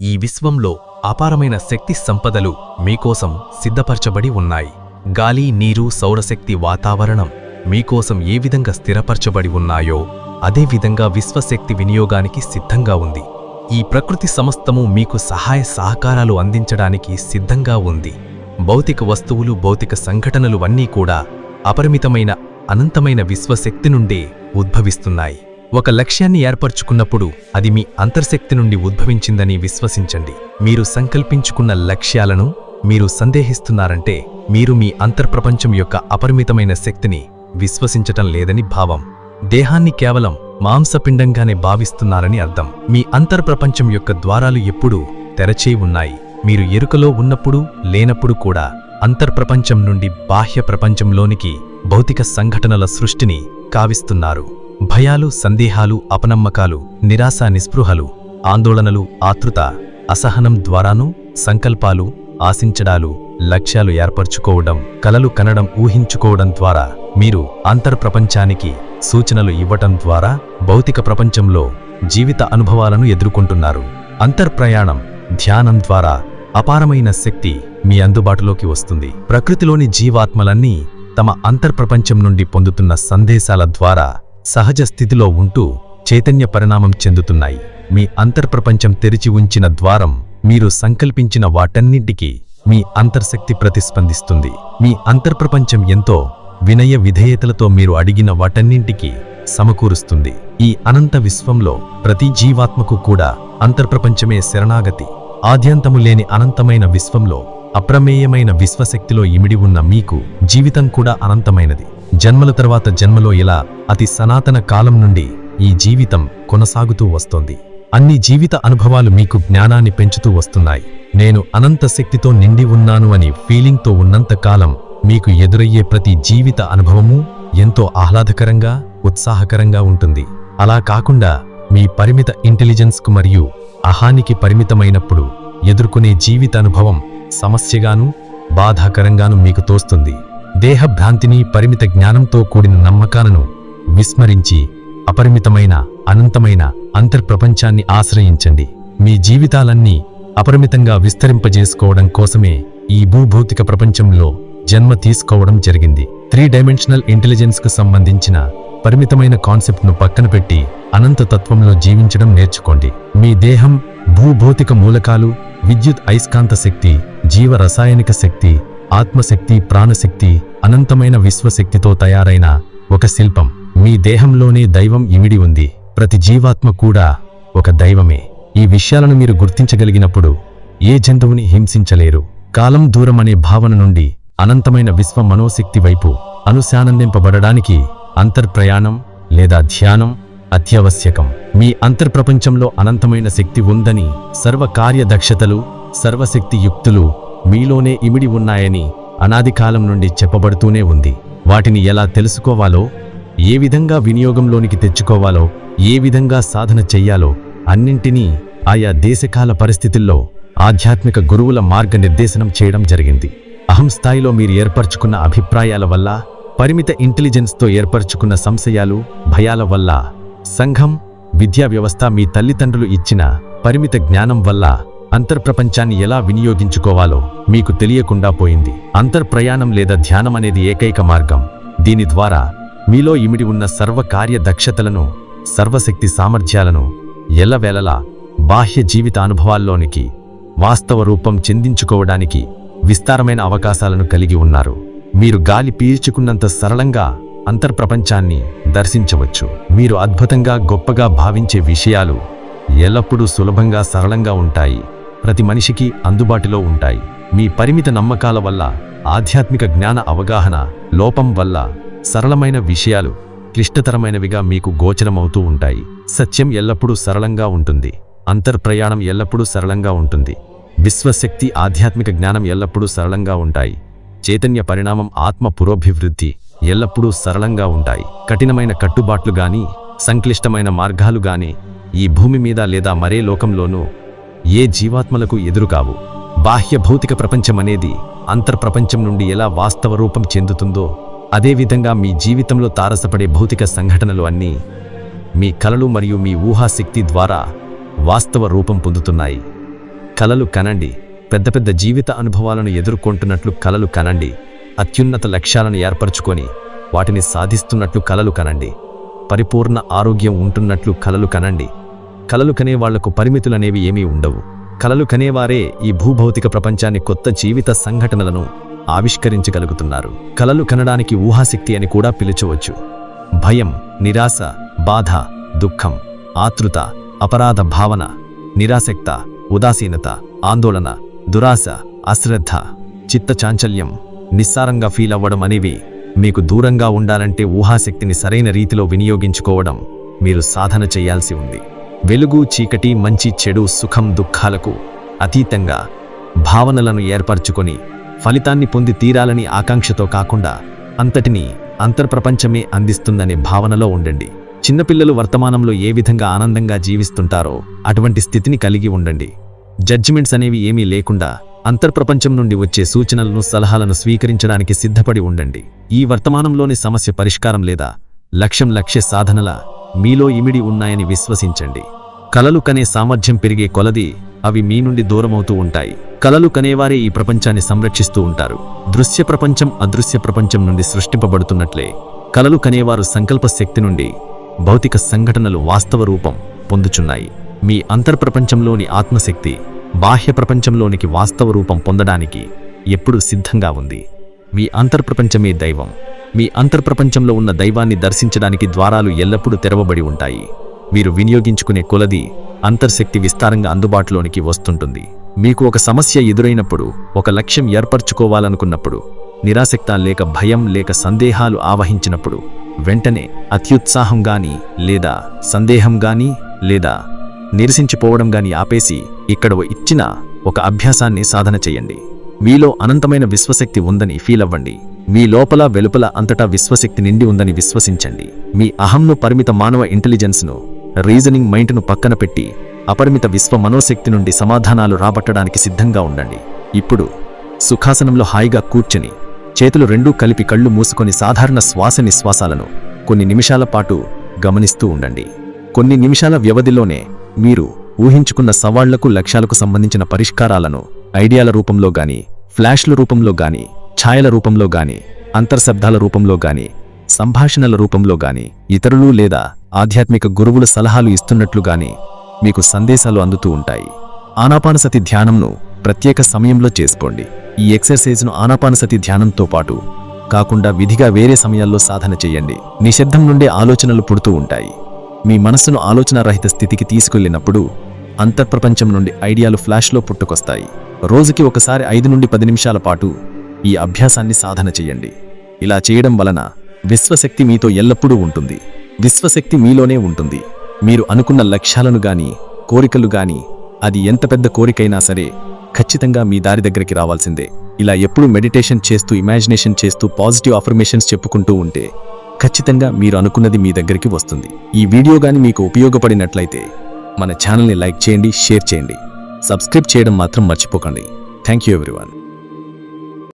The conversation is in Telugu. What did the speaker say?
ఈ విశ్వంలో అపారమైన శక్తి సంపదలు మీకోసం సిద్ధపరచబడి ఉన్నాయి. గాలి నీరు సౌరశక్తి వాతావరణం మీకోసం ఏ విధంగా స్థిరపరచబడి ఉన్నాయో అదేవిధంగా విశ్వశక్తి వినియోగానికి సిద్ధంగా ఉంది. ఈ ప్రకృతి సమస్తము మీకు సహాయ సహకారాలు అందించడానికి సిద్ధంగా ఉంది. భౌతిక వస్తువులు భౌతిక సంఘటనలు అన్నీ కూడా అపరిమితమైన అనంతమైన విశ్వశక్తి నుండే ఉద్భవిస్తున్నాయి. ఒక లక్ష్యాన్ని ఏర్పరచుకున్నప్పుడు అది మీ అంతర్శక్తి నుండి ఉద్భవించిందని విశ్వసించండి. మీరు సంకల్పించుకున్న లక్ష్యాలను మీరు సందేహిస్తున్నారంటే మీరు మీ అంతర్ప్రపంచం యొక్క అపరిమితమైన శక్తిని విశ్వసించటం లేదని భావం. దేహాన్ని కేవలం మాంసపిండంగానే భావిస్తున్నారని అర్థం. మీ అంతర్ప్రపంచం యొక్క ద్వారాలు ఎప్పుడూ తెరచే ఉన్నాయి. మీరు ఎరుకలో ఉన్నప్పుడు లేనప్పుడు కూడా అంతర్ప్రపంచం నుండి బాహ్య ప్రపంచంలోనికి భౌతిక సంఘటనల సృష్టిని కావిస్తున్నారు. భయాలు సందేహాలు అపనమ్మకాలు నిరాశ నిస్పృహలు ఆందోళనలు ఆతృత అసహనం ద్వారాను సంకల్పాలు ఆశించడాలు లక్ష్యాలు ఏర్పరచుకోవడం కలలు కనడం ఊహించుకోవడం ద్వారా మీరు అంతర్ప్రపంచానికి సూచనలు ఇవ్వటం ద్వారా భౌతిక ప్రపంచంలో జీవిత అనుభవాలను ఎదుర్కొంటున్నారు. అంతర్ప్రయాణం ధ్యానం ద్వారా అపారమైన శక్తి మీ అందుబాటులోకి వస్తుంది. ప్రకృతిలోని జీవాత్మలన్నీ తమ అంతర్ప్రపంచం నుండి పొందుతున్న సందేశాల ద్వారా సహజ స్థితిలో ఉంటూ చైతన్య పరిణామం చెందుతున్నాయి. మీ అంతర్ప్రపంచం తెరిచి ఉంచిన ద్వారం మీరు సంకల్పించిన వాటన్నింటికీ మీ అంతర్శక్తి ప్రతిస్పందిస్తుంది. మీ అంతర్ప్రపంచం ఎంతో వినయ విధేయతలతో మీరు అడిగిన వాటన్నింటికీ సమకూరుస్తుంది. ఈ అనంత విశ్వంలో ప్రతి జీవాత్మకు కూడా అంతర్ప్రపంచమే శరణాగతి. ఆద్యంతము లేని అనంతమైన విశ్వంలో అప్రమేయమైన విశ్వశక్తిలో ఇమిడి ఉన్న మీకు జీవితం కూడా అనంతమైనది. జన్మల తర్వాత జన్మలో ఇలా అతి సనాతన కాలం నుండి ఈ జీవితం కొనసాగుతూ వస్తోంది. అన్ని జీవిత అనుభవాలు మీకు జ్ఞానాన్ని పెంచుతూ వస్తున్నాయి. నేను అనంత శక్తితో నిండి ఉన్నాను అని ఫీలింగ్తో ఉన్నంత కాలం మీకు ఎదురయ్యే ప్రతి జీవిత అనుభవము ఎంతో ఆహ్లాదకరంగా ఉత్సాహకరంగా ఉంటుంది. అలా కాకుండా మీ పరిమిత ఇంటెలిజెన్స్కు మరియు అహానికి పరిమితమైనప్పుడు ఎదుర్కొనే జీవిత అనుభవం సమస్యగాను బాధాకరంగాను మీకు తోస్తుంది. దేహభ్రాంతిని పరిమిత జ్ఞానంతో కూడిన నమ్మకాలను విస్మరించి అపరిమితమైన అనంతమైన అంతర్ప్రపంచాన్ని ఆశ్రయించండి. మీ జీవితాలన్నీ అపరిమితంగా విస్తరింపజేసుకోవడం కోసమే ఈ భూభౌతిక ప్రపంచంలో జన్మ తీసుకోవడం జరిగింది. త్రీ డైమెన్షనల్ ఇంటెలిజెన్స్కు సంబంధించిన పరిమితమైన కాన్సెప్ట్ను పక్కన పెట్టి అనంత తత్వంలో జీవించడం నేర్చుకోండి. మీ దేహం భూభౌతిక మూలకాలు విద్యుత్ అయస్కాంత శక్తి జీవ రసాయనిక శక్తి ఆత్మశక్తి ప్రాణశక్తి అనంతమైన విశ్వశక్తితో తయారైన ఒక శిల్పం. మీ దేహంలోనే దైవం ఇమిడి ఉంది. ప్రతి జీవాత్మ కూడా ఒక దైవమే. ఈ విషయాలను మీరు గుర్తించగలిగినప్పుడు ఏ జంతువుని హింసించలేరు. కాలం దూరం అనే భావన నుండి అనంతమైన విశ్వ మనోశక్తి వైపు అనుశానందింపబడడానికి అంతర్ప్రయాణం లేదా ధ్యానం అత్యవశ్యకం. మీ అంతర్ప్రపంచంలో అనంతమైన శక్తి ఉందని సర్వ కార్యదక్షతలు సర్వశక్తి యుక్తులు మీలోనే ఇమిడి ఉన్నాయని అనాది కాలం నుండి చెప్పబడుతూనే ఉంది. వాటిని ఎలా తెలుసుకోవాలో ఏ విధంగా వినియోగంలోనికి తెచ్చుకోవాలో ఏ విధంగా సాధన చెయ్యాలో అన్నింటినీ ఆయా దేశకాల పరిస్థితుల్లో ఆధ్యాత్మిక గురువుల మార్గనిర్దేశనం చేయడం జరిగింది. అహం స్థాయిలో మీరు ఏర్పరచుకున్న అభిప్రాయాల వల్ల పరిమిత ఇంటెలిజెన్స్తో ఏర్పరచుకున్న సంశయాలు భయాల వల్ల సంఘం విద్యా వ్యవస్థ మీ తల్లిదండ్రులు ఇచ్చిన పరిమిత జ్ఞానం వల్ల అంతర్ప్రపంచాన్ని ఎలా వినియోగించుకోవాలో మీకు తెలియకుండా పోయింది. అంతర్ప్రయాణం లేదా ధ్యానం అనేది ఏకైక మార్గం. దీని ద్వారా మీలో ఇమిడి ఉన్న సర్వకార్య దక్షతలను సర్వశక్తి సామర్థ్యాలను ఎల్లవేళలా బాహ్య జీవిత అనుభవాల్లోనికి వాస్తవ రూపం చెందించుకోవడానికి విస్తారమైన అవకాశాలను కలిగి ఉన్నారు. మీరు గాలి పీల్చుకున్నంత సరళంగా అంతర్ప్రపంచాన్ని దర్శించవచ్చు. మీరు అద్భుతంగా గొప్పగా భావించే విషయాలు ఎల్లప్పుడూ సులభంగా సరళంగా ఉంటాయి. ప్రతి మనిషికి అందుబాటులో ఉంటాయి. మీ పరిమిత నమ్మకాల వల్ల ఆధ్యాత్మిక జ్ఞాన అవగాహన లోపం వల్ల సరళమైన విషయాలు క్లిష్టతరమైనవిగా మీకు గోచరమవుతూ ఉంటాయి. సత్యం ఎల్లప్పుడూ సరళంగా ఉంటుంది. అంతర్ప్రయాణం ఎల్లప్పుడూ సరళంగా ఉంటుంది. విశ్వశక్తి ఆధ్యాత్మిక జ్ఞానం ఎల్లప్పుడూ సరళంగా ఉంటాయి. చైతన్య పరిణామం ఆత్మ పురోభివృద్ధి ఎల్లప్పుడూ సరళంగా ఉంటాయి. కఠినమైన కట్టుబాట్లు గాని సంక్లిష్టమైన మార్గాలు గాని ఈ భూమి మీద లేదా మరే లోకంలోనూ ఏ జీవాత్మలకు ఎదురుకావు బాహ్య భౌతిక ప్రపంచం అనేది అంతర్ప్రపంచం నుండి ఎలా వాస్తవ రూపం చెందుతుందో అదేవిధంగా మీ జీవితంలో తారసపడే భౌతిక సంఘటనలు అన్నీ మీ కలలు మరియు మీ ఊహాశక్తి ద్వారా వాస్తవ రూపం పొందుతున్నాయి. కలలు కనండి. పెద్ద పెద్ద జీవిత అనుభవాలను ఎదుర్కొంటున్నట్లు కలలు కనండి. అత్యున్నత లక్ష్యాలను ఏర్పరచుకొని వాటిని సాధిస్తున్నట్లు కలలు కనండి. పరిపూర్ణ ఆరోగ్యం ఉంటున్నట్లు కలలు కనండి. కలలు కనేవాళ్ళకు పరిమితులనేవి ఏమీ ఉండవు. కలలు కనేవారే ఈ భూభౌతిక ప్రపంచాన్ని కొత్త జీవిత సంఘటనలను ఆవిష్కరించగలుగుతున్నారు. కలలు కనడానికి ఊహాశక్తి అని కూడా పిలుచవచ్చు. భయం నిరాశ బాధ దుఃఖం ఆతృత అపరాధ భావన నిరాసక్త ఉదాసీనత ఆందోళన దురాశ అశ్రద్ధ చిత్తచాంచల్యం నిస్సారంగా ఫీల్ అవ్వడం అనేవి మీకు దూరంగా ఉండాలంటే ఊహాశక్తిని సరైన రీతిలో వినియోగించుకోవడం మీరు సాధన చేయాల్సి ఉంది. వెలుగు చీకటి మంచి చెడు సుఖం దుఃఖాలకు అతీతంగా భావనలను ఏర్పరచుకొని ఫలితాన్ని పొంది తీరాలని ఆకాంక్షతో కాకుండా అంతటిని అంతర్ప్రపంచమే అందిస్తుందనే భావనలో ఉండండి. చిన్నపిల్లలు వర్తమానంలో ఏ విధంగా ఆనందంగా జీవిస్తుంటారో అటువంటి స్థితిని కలిగి ఉండండి. జడ్జిమెంట్స్ అనేవి ఏమీ లేకుండా అంతర్ప్రపంచం నుండి వచ్చే సూచనలను సలహాలను స్వీకరించడానికి సిద్ధపడి ఉండండి. ఈ వర్తమానంలోని సమస్య పరిష్కారం లేదా లక్ష్యం లక్ష్య సాధనల మీలో ఇమిడి ఉన్నాయని విశ్వసించండి. కలలు కనే సామర్థ్యం పెరిగే కొలది అవి మీ నుండి దూరమవుతూ ఉంటాయి. కలలు కనేవారే ఈ ప్రపంచాన్ని సంరక్షిస్తూ ఉంటారు. దృశ్య ప్రపంచం అదృశ్య ప్రపంచం నుండి సృష్టింపబడుతున్నట్లే. కలలు కనేవారు సంకల్ప శక్తి నుండి భౌతిక సంఘటనలు వాస్తవ రూపం పొందుచున్నాయి. మీ అంతర్ప్రపంచంలోని ఆత్మశక్తి బాహ్య ప్రపంచంలోనికి వాస్తవ రూపం పొందడానికి ఎప్పుడూ సిద్ధంగా ఉంది. మీ అంతర్ప్రపంచమే దైవం. మీ అంతర్ప్రపంచంలో ఉన్న దైవాన్ని దర్శించడానికి ద్వారాలు ఎల్లప్పుడూ తెరవబడి ఉంటాయి. మీరు వినియోగించుకునే కొలది అంతర్శక్తి విస్తారంగా అందుబాటులోనికి వస్తుంటుంది. మీకు ఒక సమస్య ఎదురైనప్పుడు ఒక లక్ష్యం ఏర్పరచుకోవాలనుకున్నప్పుడు నిరాసక్త లేక భయం లేక సందేహాలు ఆవహించినప్పుడు వెంటనే అత్యుత్సాహం గాని లేదా సందేహం గాని లేదా నిరసించిపోవడం గాని ఆపేసి ఇక్కడ ఓ ఇచ్చిన ఒక అభ్యాసాన్ని సాధన చెయ్యండి మీలో అనంతమైన విశ్వశక్తి ఉందని ఫీల్ అవ్వండి. మీ లోపల వెలుపల అంతటా విశ్వశక్తి నిండి ఉందని విశ్వసించండి. మీ అహంను పరిమిత మానవ ఇంటెలిజెన్స్ను రీజనింగ్ మైండ్ను పక్కన పెట్టి అపరిమిత విశ్వ మనోశక్తి నుండి సమాధానాలు రాబట్టడానికి సిద్ధంగా ఉండండి. ఇప్పుడు సుఖాసనంలో హాయిగా కూర్చుని చేతులు రెండూ కలిపి కళ్ళు మూసుకొని సాధారణ శ్వాస నిశ్వాసాలను కొన్ని నిమిషాల పాటు గమనిస్తూ ఉండండి. కొన్ని నిమిషాల వ్యవధిలోనే మీరు ఊహించుకున్న సవాళ్ళకు లక్ష్యాలకు సంబంధించిన పరిష్కారాలను ఐడియాల రూపంలో గాని ఫ్లాష్ల రూపంలో గాని ఛాయల రూపంలో గాని అంతర్శబ్దాల రూపంలో గాని సంభాషణల రూపంలో గాని ఇతరులు లేదా ఆధ్యాత్మిక గురువుల సలహాలు ఇస్తున్నట్లు గాని మీకు సందేశాలు అందుతూ ఉంటాయి. ఆనాపానసతి ధ్యానంను ప్రత్యేక సమయంలో చేసుకోండి. ఈ ఎక్సర్సైజ్ను ఆనాపానసతి ధ్యానంతో పాటు కాకుండా విధిగా వేరే సమయాల్లో సాధన చేయండి. నిశ్శబ్దం నుండే ఆలోచనలు పుడుతూ ఉంటాయి. మీ మనస్సును ఆలోచనారహిత స్థితికి తీసుకెళ్ళినప్పుడు అంతర్ప్రపంచం నుండి ఐడియాలు ఫ్లాష్లో పుట్టుకొస్తాయి. రోజుకి ఒకసారి ఐదు నుండి పది నిమిషాల పాటు ఈ అభ్యాసాన్ని సాధన చేయండి. ఇలా చేయడం వలన విశ్వశక్తి మీతో ఎల్లప్పుడూ ఉంటుంది. విశ్వశక్తి మీలోనే ఉంటుంది. మీరు అనుకున్న లక్ష్యాలను గాని కోరికలు గాని అది ఎంత పెద్ద కోరికైనా సరే ఖచ్చితంగా మీ దారి దగ్గరికి రావాల్సిందే. ఇలా ఎప్పుడు మెడిటేషన్ చేస్తూ ఇమాజినేషన్ చేస్తూ పాజిటివ్ అఫర్మేషన్స్ చెప్పుకుంటూ ఉంటే ఖచ్చితంగా మీరు అనుకున్నది మీ దగ్గరికి వస్తుంది. ఈ వీడియో గాని మీకు ఉపయోగపడినట్లయితే మన ఛానల్ని లైక్ చేయండి షేర్ చేయండి. సబ్స్క్రైబ్ చేయడం మాత్రం మర్చిపోకండి. Thank you everyone.